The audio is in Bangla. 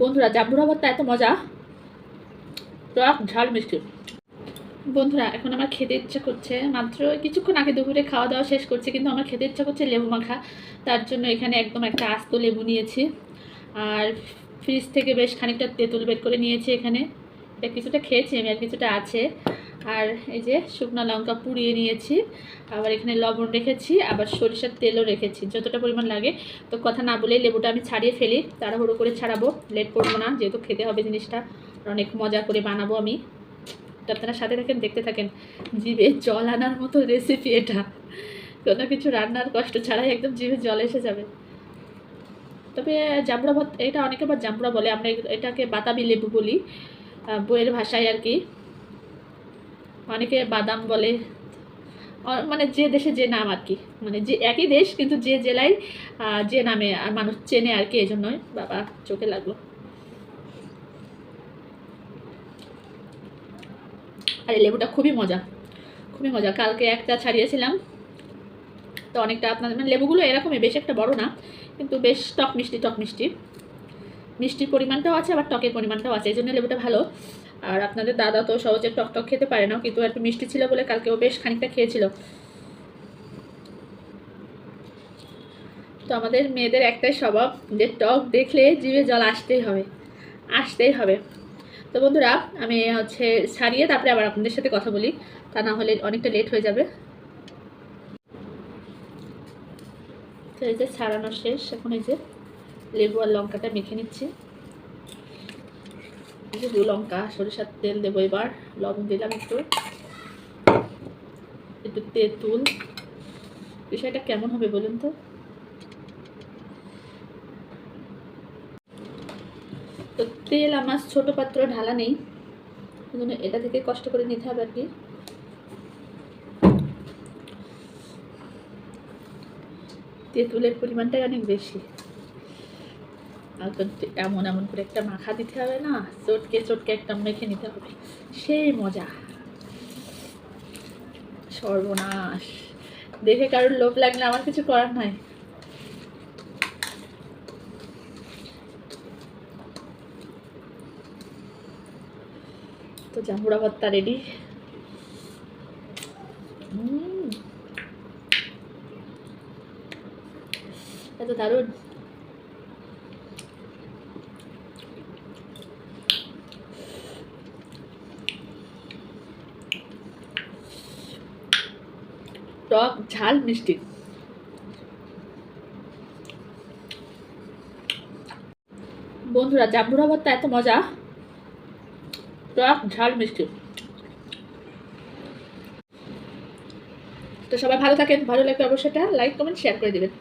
বন্ধুরা, জাম্বুরা ভর্তা এত মজা? টক ঝাল মিষ্টি। বন্ধুরা, এখন আমার খেতে ইচ্ছা করছে। মাত্র কিছুক্ষণ আগে দুপুরে খাওয়া দাওয়া শেষ করছে, কিন্তু আমার খেতে ইচ্ছা করছে লেবু মাখা। তার জন্য এখানে একদম একটা আস্ত লেবু নিয়েছি। আর ফ্রিজ থেকে বেশ খানিকটা তেঁতুল বের করে নিয়েছি এখানে। এটা কিছুটা খেয়েছি আমি, আর কিছুটা আছে। আর এই যে শুকনো লঙ্কা পুড়িয়ে নিয়েছি, আবার এখানে লবণ রেখেছি, আবার সরিষার তেলও রেখেছি, যতটা পরিমাণ লাগে। তো কথা না বলেই লেবুটা আমি ছাড়িয়ে ফেলি, তাড়াহুড়ো করে ছাড়াবো, লেট করব না, যেহেতু খেতে হবে জিনিসটা অনেক মজা করে বানাবো আমি। তো আপনারা সাথে থাকেন, দেখতে থাকেন, জিভে জল আনার মতো রেসিপি এটা। কোনো কিছু রান্নার কষ্ট ছাড়াই একদম জিভে জল এসে যাবে। তবে জামড়া ভাত, এটা অনেকে আবার জামড়া বলে, আমরা এটাকে বাতাবি লেবু বলি। বইয়ের ভাষায় আর কি। অনেকে বাদাম বলে মানে যে দেশে যে নাম আর কি। মানে যে একই দেশ, কিন্তু যে জেলায় যে নামে আর মানুষ চেনে আর কি এই জন্যই বাবা চোখে লাগল। আর এই লেবুটা খুবই মজা খুবই মজা। কালকে একটা ছাড়িয়েছিলাম, তো অনেকটা আপনাদের মানে লেবুগুলো এরকমই, বেশ একটা বড় না, কিন্তু বেশ টক মিষ্টি টক মিষ্টি মিষ্টির পরিমাণটাও আছে, আবার টকের পরিমাণটাও আছে এই জন্য লেবুটা ভালো। আর আপনাদের দাদা তো সহজে টক টক খেতে পারে না, কিন্তু একটু মিষ্টি ছিল বলে কালকেও বেশ খানিকটা খেয়েছিল। তো আমাদের মেয়েদের একটাই স্বভাব, যে টক দেখলে জিভে জল আসতেই হবে আসতেই হবে। তো বন্ধুরা, আমি হচ্ছে সারিয়ে তারপরে আবার আপনাদের সাথে কথা বলি, তা না হলে অনেকটা লেট হয়ে যাবে। তো এই যে ছাড়ানো শেষ, এখন এই যে লেবু আর লঙ্কাটা মেখে নিচ্ছি। দু লঙ্কা, সরিষার তেল দেবো এবার, লবণ দিলাম একটু। একটু তেঁতুল। বিষয়টা কেমন হবে বলুন তো? তো তেল আমার ছোট পাত্র, ঢালা নেই। জন্য এটা থেকে কষ্ট করে নিতে হবে আর কি। তেঁতুলের পরিমাণটাই অনেক বেশি। এমন এমন করে একটা মাখা দিতে হবে না, চটকে চটকে একটা মেখে নিতে হবে। সেই মজা। সর্বনাশ। দেখে কারোর লোভ লাগলে আমার কিছু করার নাই। তো জাম্বুরা ভর্তা রেডি এত দারুণ। টক ঝাল মিষ্টি। বন্ধুরা জাম্বুরা ভর্তা এত মজা। টক ঝাল মিষ্টি। তো সবাই ভালো থাকেন, ভালো লাগবে অবশ্যই লাইক, কমেন্ট শেয়ার করে দিবেন।